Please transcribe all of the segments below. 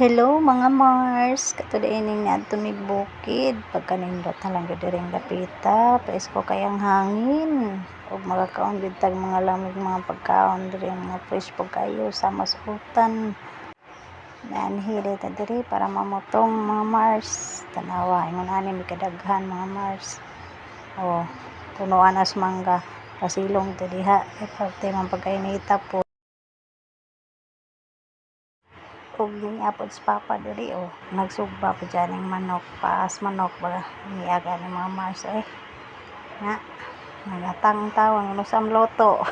Hello mga Mars, katuloy ning adto mi bukid pagkanindot lang gud ring dapita, presko kayang hangin ug makakaon tag mga lamig mga pagkaon diri mga fresh pug kayo sa masutan. Nanhili ta diri para mamutong mga Mars. Tanawa ingon ani mi kadaghan mga Mars. Oh, punuan as mangga. Pasilong to diha, e parte man pagkainita po. Ug niapod sa papa diri oh nagsugba ko dyan ng manok paas manok ba niyaga ni mga Mars eh. Nga nagatang tawang lusam loto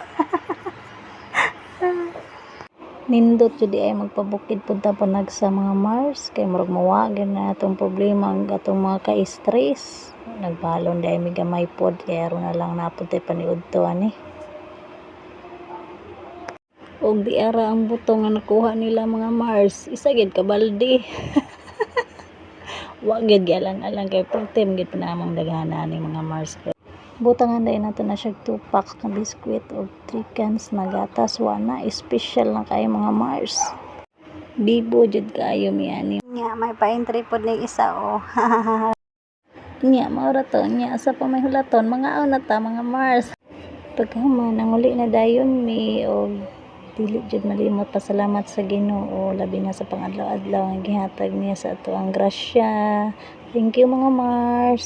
nindot jud ay magpabukid punta po nag sa mga Mars kay murag mawagin na atong problema ang atong mga ka-stress. Nagbalon dai mi gamay pod kay na lang napud tay paniudto ani og di ara ang buto nga nakuha nila mga Mars isa gid ka balde. Wa gid gialang-alang kay protein gid panamang daghana ni mga Mars. Butangan dai nato na siya tupak nga biskwit og 3 cans na gatas wa na special na kay mga Mars. Bibo jud kayo mi ani. Nya may pa-entry pod ni isa oh. Nya maura to. Nya sa pa may hulaton mga na ta mga Mars. Pagkaman ang uli na dayon mi og dili jud malimot pasalamat sa Ginoo. Labi na sa pangadlaw-adlaw nga gihatag niya sa ato ang grasya. Thank you mga Mars